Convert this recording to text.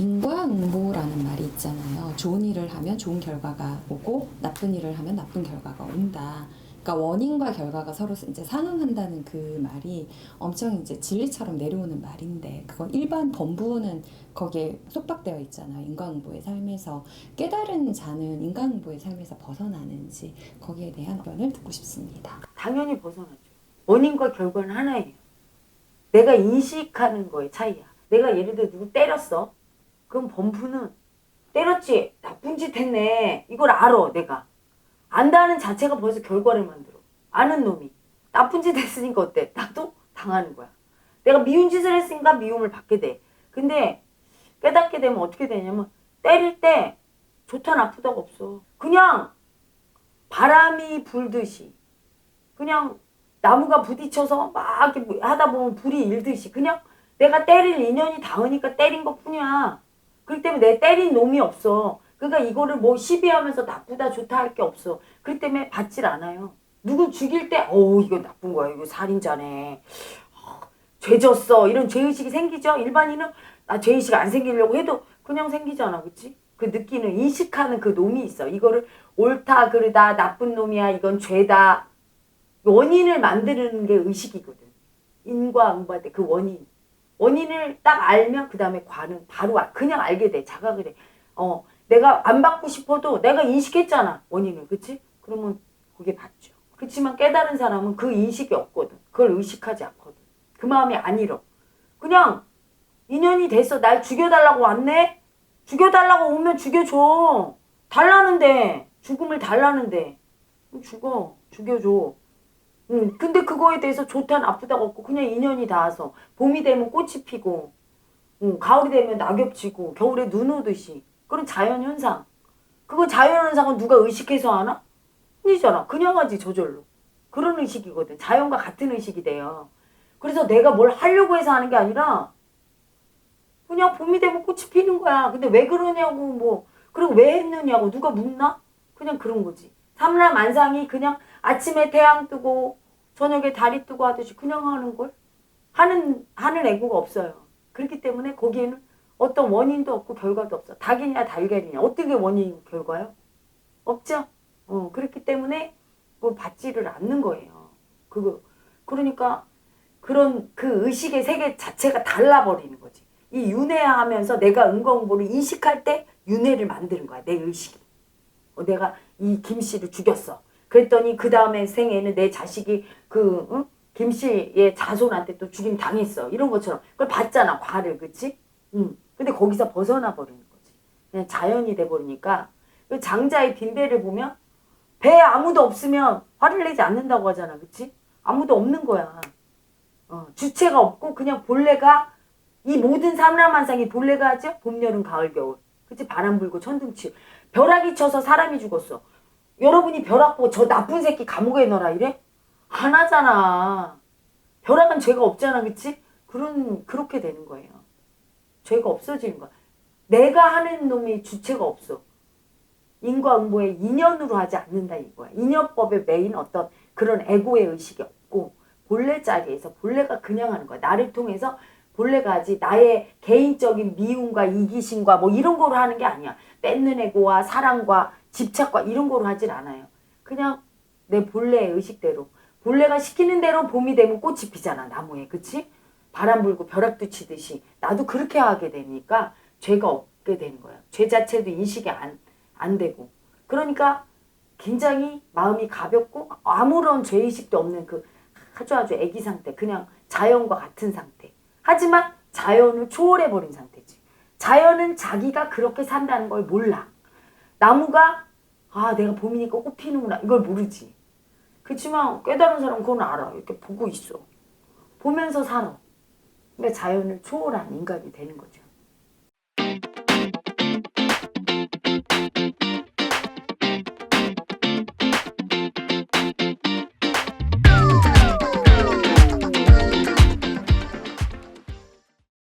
인과응보라는 말이 있잖아요. 좋은 일을 하면 좋은 결과가 오고 나쁜 일을 하면 나쁜 결과가 온다. 그러니까 원인과 결과가 서로 이제 상응한다는 그 말이 엄청 이제 진리처럼 내려오는 말인데 그건 일반 범부는 거기에 속박되어 있잖아요. 인과응보의 삶에서 깨달은 자는 인과응보의 삶에서 벗어나는지 거기에 대한 의견을 듣고 싶습니다. 당연히 벗어나죠. 원인과 결과는 하나예요. 내가 인식하는 거의 차이야. 내가 예를 들어 누구 때렸어. 그럼 범부는 때렸지. 나쁜 짓 했네. 이걸 알아, 내가. 안다는 자체가 벌써 결과를 만들어. 아는 놈이. 나쁜 짓 했으니까 어때? 나도 당하는 거야. 내가 미운 짓을 했으니까 미움을 받게 돼. 근데 깨닫게 되면 어떻게 되냐면 때릴 때 좋다 나쁘다가 없어. 그냥 바람이 불듯이 그냥 나무가 부딪혀서 막 하다 보면 불이 일듯이 그냥 내가 때릴 인연이 닿으니까 때린 것 뿐이야. 그렇기 때문에 내 때린 놈이 없어. 그러니까 이거를 뭐 시비하면서 나쁘다 좋다 할 게 없어. 그렇기 때문에 받질 않아요. 누구 죽일 때, 어우, 이거 나쁜 거야. 이거 살인자네. 어, 죄졌어. 이런 죄의식이 생기죠? 일반인은 나 죄의식 안 생기려고 해도 그냥 생기잖아. 그치? 그 느끼는, 인식하는 그 놈이 있어. 이거를 옳다, 그르다, 나쁜 놈이야, 이건 죄다. 원인을 만드는 게 의식이거든. 인과 응보할 때그 원인. 원인을 딱 알면 그 다음에 과는 바로 와. 그냥 알게 돼. 자각을 해. 어, 내가 안 받고 싶어도 내가 인식했잖아. 원인을. 그치? 그러면 그게 받죠. 그렇지만 깨달은 사람은 그 인식이 없거든. 그걸 의식하지 않거든. 그 마음이 안 잃어. 그냥 인연이 됐어. 날 죽여달라고 왔네? 죽여달라고 오면 죽여줘. 달라는데. 죽음을 달라는데. 죽어. 죽여줘. 응, 근데 그거에 대해서 좋다 나쁘다가 없고 그냥 인연이 닿아서. 봄이 되면 꽃이 피고 응, 가을이 되면 낙엽 지고 겨울에 눈 오듯이. 그런 자연 현상. 그거 자연 현상은 누가 의식해서 하나? 아니잖아. 그냥 하지 저절로. 그런 의식이거든. 자연과 같은 의식이 돼요. 그래서 내가 뭘 하려고 해서 하는 게 아니라 그냥 봄이 되면 꽃이 피는 거야. 근데 왜 그러냐고 뭐. 그리고 왜 했느냐고 누가 묻나? 그냥 그런 거지. 삼라 만상이 그냥 아침에 태양 뜨고 저녁에 달이 뜨고 하듯이 그냥 하는 걸 하는 하는 애고가 없어요. 그렇기 때문에 거기에는 어떤 원인도 없고 결과도 없어. 닭이냐 달걀이냐 어떻게 원인이고 결과요? 없죠. 어 그렇기 때문에 그걸 받지를 않는 거예요. 그거 그러니까 그런 그 의식의 세계 자체가 달라버리는 거지. 이 윤회하면서 내가 은공보를 인식할 때 윤회를 만드는 거야. 내 의식이. 어, 내가 이 김 씨를 죽였어. 그랬더니 그 다음에 생에는 내 자식이 그 응? 김 씨의 자손한테 또 죽임 당했어. 이런 것처럼 그걸 봤잖아. 과를 그치? 응. 근데 거기서 벗어나 버리는 거지. 그냥 자연이 돼 버리니까 그 장자의 빈배를 보면 배에 아무도 없으면 화를 내지 않는다고 하잖아. 그치? 아무도 없는 거야. 어, 주체가 없고 그냥 본래가 이 모든 삼라만상이 본래가 하죠? 봄, 여름, 가을, 겨울. 그치? 바람 불고 천둥치. 벼락이 쳐서 사람이 죽었어. 여러분이 벼락 보고 저 나쁜 새끼 감옥에 넣어라 이래? 안 하잖아. 벼락은 죄가 없잖아, 그치? 그런, 그렇게 되는 거예요. 죄가 없어지는 거야. 내가 하는 놈이 주체가 없어. 인과응보의 인연으로 하지 않는다 이거야. 인연법의 메인 어떤 그런 에고의 의식이 없고 본래 자리에서 본래가 그냥 하는 거야. 나를 통해서 본래가 하지 나의 개인적인 미움과 이기심과 뭐 이런 거로 하는 게 아니야. 뺏는 에고와 사랑과 집착과 이런 거로 하질 않아요. 그냥 내 본래의 의식대로. 본래가 시키는 대로 봄이 되면 꽃이 피잖아 나무에. 그치? 바람 불고 벼락도 치듯이. 나도 그렇게 하게 되니까 죄가 없게 되는 거야. 죄 자체도 인식이 안, 안 되고. 그러니까 굉장히 마음이 가볍고 아무런 죄의식도 없는 그 아주 아주 애기 상태. 그냥 자연과 같은 상태. 하지만 자연을 초월해버린 상태지. 자연은 자기가 그렇게 산다는 걸 몰라. 나무가 아 내가 봄이니까 꽃 피는구나 이걸 모르지. 그렇지만 깨달은 사람은 그건 알아. 이렇게 보고 있어. 보면서 살아. 근데 자연을 초월한 인간이 되는 거죠.